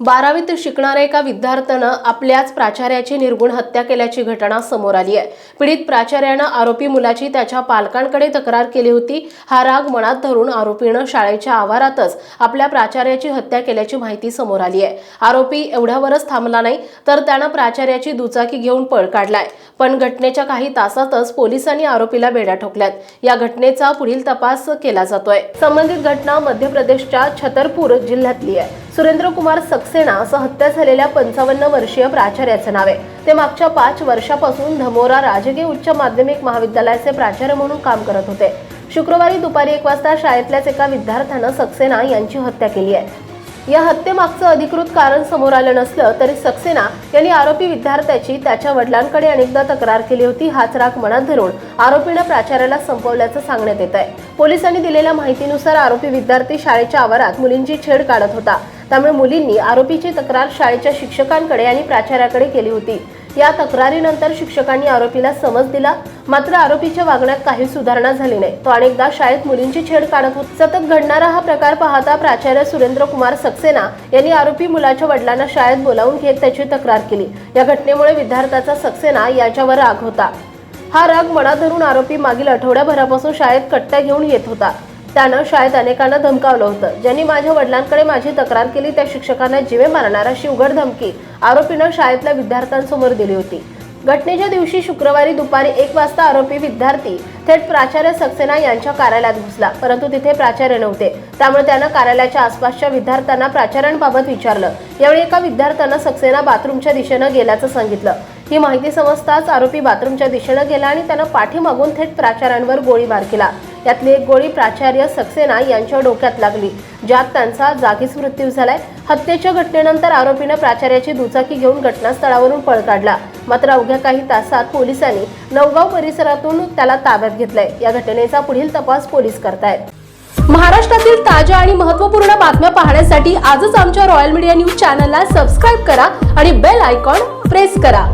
बारावीत शिकणाऱ्या एका विद्यार्थ्यानं आपल्याच प्राचार्याची निर्गुण हत्या केल्याची घटना समोर आली आहे. पीडित प्राचार्यानं आरोपी मुलाची त्याच्या पालकांकडे तक्रार केली होती. हा राग मनात धरून आरोपीनं शाळेच्या आवारातच आपल्या प्राचार्याची हत्या केल्याची माहिती समोर आली आहे. आरोपी एवढ्यावरच थांबला नाही तर त्यानं प्राचार्याची दुचाकी घेऊन पळ काढलाय. पण घटनेच्या काही तासातच पोलिसांनी आरोपीला बेड्या ठोकल्यात. या घटनेचा पुढील तपास केला जातोय. संबंधित घटना मध्य प्रदेशच्या छतरपूर जिल्ह्यातली आहे. सुरेंद्रकुमार सक्सेना असं हत्या झालेल्या पंचावन्न वर्षीय प्राचार्याचं नाव आहे. ते मागच्या पाच वर्षापासून धमोरा राजकीय उच्च माध्यमिक महाविद्यालयाचे प्राचार्य म्हणून काम करत होते. शुक्रवारी दुपारी एक वाजता शाळेतल्याच एका विद्यार्थ्यानं सक्सेना यांची हत्या केली आहे. या हत्येमागचं अधिकृत कारण समोर आलं नसलं तरी सक्सेना यांनी आरोपी विद्यार्थ्याची त्याच्या वडिलांकडे अनेकदा तक्रार केली होती हाच राग मनात धरून आरोपीनं प्राचार्याला संपवल्याचं सांगण्यात येत आहे पोलिसांनी दिलेल्या माहितीनुसार आरोपी विद्यार्थी शाळेच्या आवारात मुलींची छेड काढत होता. त्यामुळे मुलींनी आरोपीची तक्रार शाळेच्या शिक्षकांकडे आणि प्राचार्याकडे केली होती. या तक्रारीनंतर शिक्षकांनी आरोपीला समज दिला. मात्र आरोपीच्या वागण्यात काही सुधारणा झाली नाही. तो अनेकदा शाळेत मुलींची छेड काढत होता. सतत घडणारा हा प्रकार पाहता प्राचार्य सुरेंद्र कुमार सक्सेना यांनी आरोपी मुलाच्या वडिलांना शाळेत बोलावून घेत त्याची तक्रार केली. या घटनेमुळे विद्यार्थ्याचा सक्सेना याच्यावर राग होता. हा राग मनात धरून आरोपी मागील आठवड्याभरापासून शाळेत कट्ट्या घेऊन येत होता. त्यानं शाळेत अनेकांना धमकावलं होतं. ज्यांनी माझ्या वडिलांकडे माझी तक्रार केली त्या शिक्षकांना जिवे मारणार अशी उघड धमकी आरोपीनं शाळेतल्या विद्यार्थ्यांसमोर दिली होती. घटनेच्या दिवशी शुक्रवारी दुपारी एक वाजता आरोपी विद्यार्थी थेट प्राचार्य सक्सेना यांच्या कार्यालयात घुसला परंतु तिथे प्राचार्य नव्हते. त्यामुळे त्यानं कार्यालयाच्या आसपासच्या विद्यार्थ्यांना प्राचार्यांबाबत विचारलं. यावेळी एका विद्यार्थ्यानं सक्सेना बाथरूमच्या दिशेनं गेल्याचं सांगितलं. ही माहिती समजताच आरोपी बाथरूमच्या दिशेनं गेला आणि त्यानं पाठीमागून थेट प्राचार्यांवर गोळीबार केला. त्यातली एक गोळी प्राचार्य सक्सेना यांच्या डोक्यात लागली ज्यात त्यांचा जागीच मृत्यू झालाय. हत्येच्या घटनेनंतर आरोपीनं प्राचार्याची दुचाकी घेऊन घटनास्थळावरून पळ काढला. मात्र अवघ्या काही तासात पोलिसांनी नवगाव परिसरातून त्याला ताब्यात घेतलंय. या घटनेचा पुढील तपास पोलीस करतायत. महाराष्ट्रातील ताज्या आणि महत्त्वपूर्ण बातम्या पाहण्यासाठी आजच आमच्या रॉयल मीडिया न्यूज चॅनलला सबस्क्राईब करा आणि बेल आयकॉन प्रेस करा.